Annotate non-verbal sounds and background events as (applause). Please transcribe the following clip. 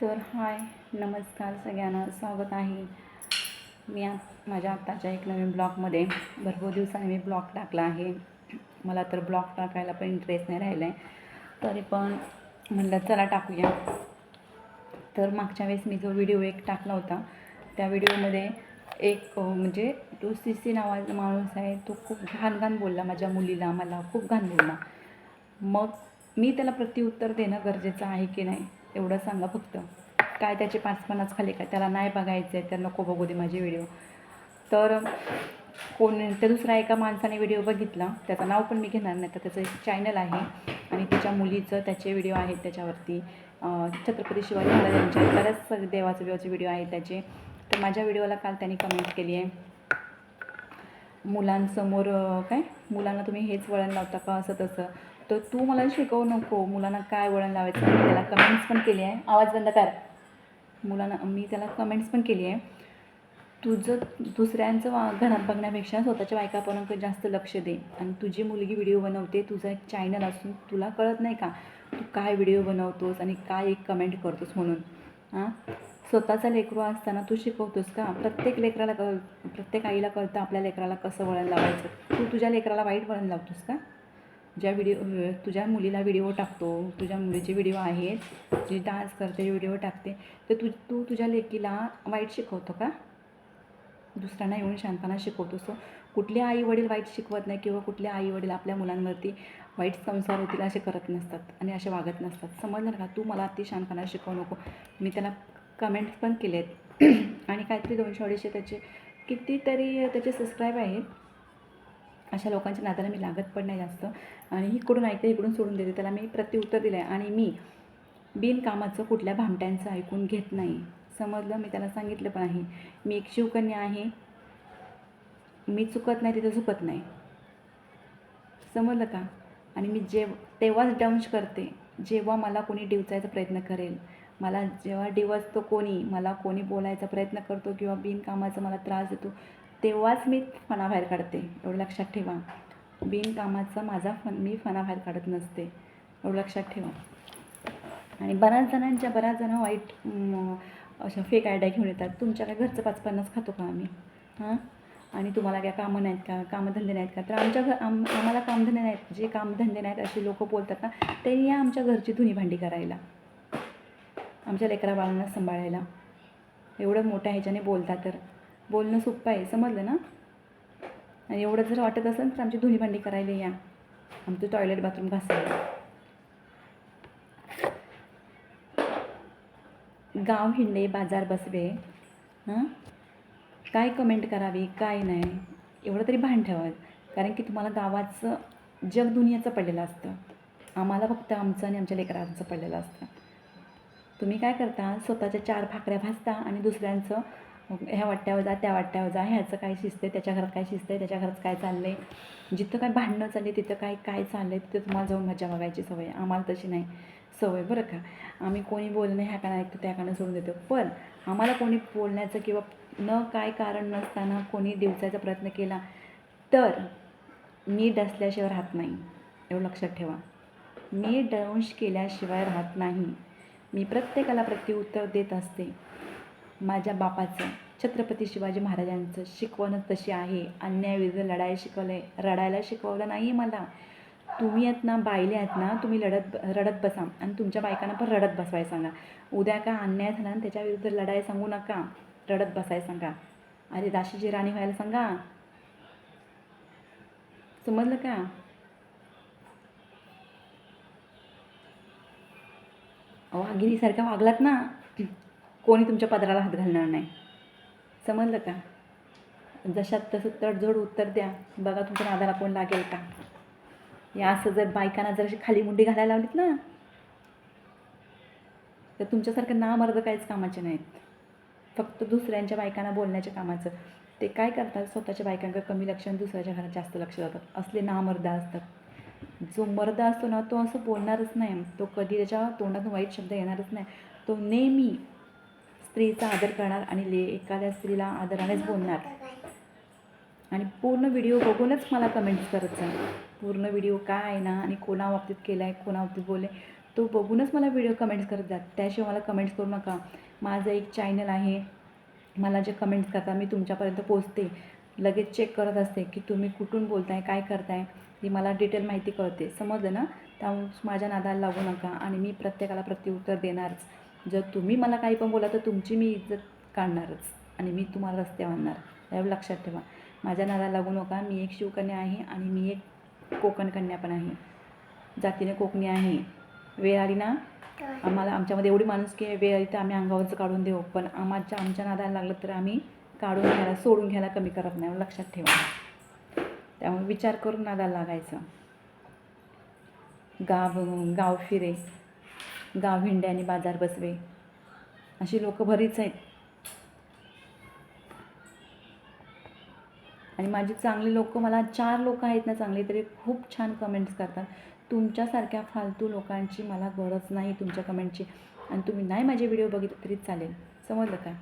तर हाय नमस्कार सगळ्यांना. स्वागत आहे. मी आ माझ्या आत्ताच्या एक नवीन ब्लॉगमध्ये. भरपूर दिवसांनी मी ब्लॉग टाकला आहे. मला तर ब्लॉग टाकायला पण इंटरेस्ट नाही राहिला आहे तरी पण म्हणलं चला टाकूया. तर मागच्या वेळेस मी जो व्हिडिओ एक टाकला होता त्या व्हिडिओमध्ये एक म्हणजे तो सी सी नावाचा माणूस आहे तो खूप घाण घाण बोलला माझ्या मुलीला मला खूप घाण बोलला. मग मी त्याला प्रत्युत्तर देणं गरजेचं आहे की नाही? एवढं सांगा फक्त. काय त्याचे पाच पन्नास खाली काय? त्याला नाही बघायचं आहे तर नको बघू दे माझे व्हिडिओ तर कोण त्या दुसऱ्या एका माणसाने व्हिडिओ बघितला. त्याचं नाव पण मी घेणार नाही तर त्याचं एक चॅनल आहे. आणि त्याच्या मुलीचं त्याचे व्हिडिओ आहेत त्याच्यावरती. छत्रपती शिवाजी महाराजांच्या बऱ्याच देवाचे देवाचे व्हिडिओ आहेत त्याचे. तर माझ्या व्हिडिओला काल त्यांनी कमेंट केली आहे. मुलांसमोर काय? मुलांना तुम्ही हेच वळण लावता का असं तसं? तर तू मला शिकवू नको. मुलांना काय वळण लावायचं मी त्याला कमेंट्स पण केली आहे. आवाज बंद कर. मुलांना मी त्याला कमेंट्स पण केली आहे. तुझं दुसऱ्यांचं वा घरात बघण्यापेक्षा स्वतःच्या बायकापर्यंत जास्त लक्ष दे. आणि तुझी मुलगी व्हिडिओ बनवते तुझं एक चॅनल असून तुला कळत नाही का? तू काय व्हिडिओ बनवतोस आणि काय एक कमेंट करतोस म्हणून? हां स्वतःचा लेकरू असताना तू शिकवतोस का? प्रत्येक लेकराला कळ प्रत्येक आईला कळतं आपल्या लेकराला कसं वळण लावायचं. तू तुझ्या लेकराला वाईट वळण लावतोस का? ज्या व्हिडिओ तुझ्या मुलीला व्हिडिओ टाकतो तुझ्या मुलीचे व्हिडिओ आहेत जी डान्स करते व्हिडिओ टाकते तर तू तू तुझ्या लेकीला वाईट शिकवतो का? दुसऱ्यांना येऊन शांतपणा शिकवतो. सो कुठले आई वडील वाईट शिकवत नाही किंवा कुठले आई वडील आपल्या मुलांवरती वाईट संसार होतील असे करत नसतात आणि असे वागत नसतात. समजलं का? तू मला ती शांतपणा शिकवू नको. मी त्याला कमेंट्स पण केले आहेत (clears throat) आणि काहीतरी दोनशे अडीचशे त्याचे कितीतरी त्याचे सबस्क्राईब आहेत. अशा लोकांच्या नादाला मी लागत पण नाही जास्त. आणि इकडून ऐकते इकडून सोडून देते. त्याला मी प्रत्युत्तर दिलं आहे आणि मी बिनकामाचं कुठल्या भामट्यांचं ऐकून घेत नाही. समजलं? मी त्याला सांगितलं पण आहे. मी एक शिवकन्या आहे. मी चुकत नाही तिथं चुकत नाही. समजलं का? आणि मी जेव तेव्हाच डंश करते जेव्हा मला कोणी डिवचायचा प्रयत्न करेल. मला जेव्हा डिवचतो कोणी मला कोणी बोलायचा प्रयत्न करतो किंवा बिनकामाचा मला त्रास देतो तेव्हाच मी फणाबाहेर काढते एवढं लक्षात ठेवा. बिनकामाचा माझा फन मी फणाबाहेर काढत नसते एवढं लक्षात ठेवा. आणि बऱ्याच जणांच्या बऱ्याच जण वाईट अशा फेक आयडिया घेऊन येतात. तुमच्या काय घरचं पाच पन्नास खातो का आम्ही? हां? आणि तुम्हाला काय कामं नाहीत का? कामधंदे नाहीत का? तर आमच्या घर आम आम्हाला कामधंदे नाहीत. जे कामधंदे नाहीत अशी लोक बोलतात ना ते या आमच्या घरची धुनी भांडी करायला. आमच्या लेकरा बाळांना सांभाळायला. एवढं मोठ्या ह्याच्याने बोलता तर. बोलणं सोपं आहे समजलं ना? आणि एवढं जर वाटत असेल तर आमची धुणी भांडी करायला या. आमचं टॉयलेट बाथरूम घासायला. गाव हिंडे बाजार बसवे हां? काय कमेंट करावी काय नाही? एवढं तरी भान ठेवा कारण की तुम्हाला गावाचं जग दुनियाचं पडलेलं असतं. आम्हाला फक्त आमचं आणि आमच्या लेकरांचं पडलेलं असतं. तुम्ही काय करता? स्वतःच्या चार भाकऱ्या भाजता आणि दुसऱ्यांचं ह्या वाट्यावर जा त्या वाट्यावर जा ह्याचं काय शिजते त्याच्या घरात काय शिजते त्याच्या घरात काय चाललं आहे जिथं काय भांडणं चालले तिथं काय काय चाललं आहे तिथं तुम्हाला जाऊन मजा बघायची सवय आम्हाला तशी नाही सवय बरं का? आम्ही कोणी बोलणं ह्या काना ऐकतो त्या काना सोडून देतो. पण आम्हाला कोणी बोलण्याचं किंवा न काय कारण नसताना कोणी दिवसाचा प्रयत्न केला तर मी डसल्याशिवाय राहत नाही. एवढं लक्षात ठेवा. मी डंश केल्याशिवाय राहत नाही. मी प्रत्येकाला प्रत्युत्तर देत असते. माझ्या बापाचं छत्रपती शिवाजी महाराजांचं शिकवणच तशी आहे. अन्यायविरुद्ध लढाई शिकवलं रडायला शिकवलं नाही मला. तुम्ही आहेत ना बायले आहेत ना तुम्ही लढत रडत बसा. आणि तुमच्या बायकांना पण रडत बसवायला सांगा. उद्या का अन्याय झाला आणि त्याच्याविरुद्ध लढाई सांगू नका. रडत बसाय सांगा. अरे दाशीची राणी व्हायला सांगा. समजलं का? अहो आगिरीसारखा वागलात ना. कोणी तुमच्या पदराला हात घालणार नाही. समजलं का? जशात तसं तडजोड उत्तर द्या. बघा तुमच्या नादाला कोण लागेल का? या असं जर बायकांना जर अशी खाली मुंडी घालायला लावलीत ना तर तुमच्यासारखं नामर्द काहीच कामाचे नाहीत. फक्त दुसऱ्यांच्या बायकांना बोलण्याच्या कामाचं. ते काय करतात? स्वतःच्या बायकांकडे कमी लक्ष आणि दुसऱ्याच्या घरात जास्त लक्ष जातात असले नामर्द असतात. जो मर्द असतो ना तो असं बोलणारच नाही. तो कधी त्याच्या तोंडातून वाईट शब्द येणारच नाही. तो नेहमी स्त्रीचा आदर करणार आणि ले एखाद्या स्त्रीला आदरानेच बोलणार. आणि पूर्ण व्हिडिओ बघूनच मला कमेंट्स करत जा. पूर्ण व्हिडिओ काय आहे ना आणि कोणा बाबतीत केला आहे कोणाबाबतीत बोलले तो बघूनच मला व्हिडिओ कमेंट्स करत जात त्याशिवाय मला कमेंट्स करू नका. माझं एक चॅनल आहे. मला जे कमेंट्स करता मी तुमच्यापर्यंत पोचते लगेच चेक करत असते की तुम्ही कुठून बोलताय काय करताय ही मला डिटेल माहिती कळते. समजलं ना? त्यामुळे माझ्या नादाला लागू नका आणि मी प्रत्येकाला प्रत्युत्तर देणारच. जर तुम्ही मला काही पण बोला तर तुमची मी इज्जत काढणारच आणि मी तुम्हाला रस्ते आणणार यावर लक्षात ठेवा. माझ्या नादाला लागू नका. मी एक शिवकन्या आहे आणि मी एक कोकण कन्या पण आहे. जातीने कोकणी आहे. वेळ आली ना? आम्हाला आमच्यामध्ये एवढी माणूस की वेळ आली तर आम्ही अंगावरचं काढून देऊ. पण आम्हाच्या आमच्या नादाला लागलं तर आम्ही काढून घ्यायला सोडून घ्यायला कमी करत नाही. लक्षात ठेवा. त्यामुळे विचार करून नादाला लागायचं. गाव गाव फिरे. गावहिंड्याने आणि बाजार बसवे. अशी लोक बरीच आहेत. आणि माझी चांगली लोक मला चार लोक आहेत ना चांगली तरी खूप छान कमेंट्स करतात. तुमच्यासारख्या फालतू लोकांची मला गरज नाही तुमच्या कमेंटची आणि तुम्ही नाही माझे व्हिडिओ बघितले तरी चालेल. समजलं का?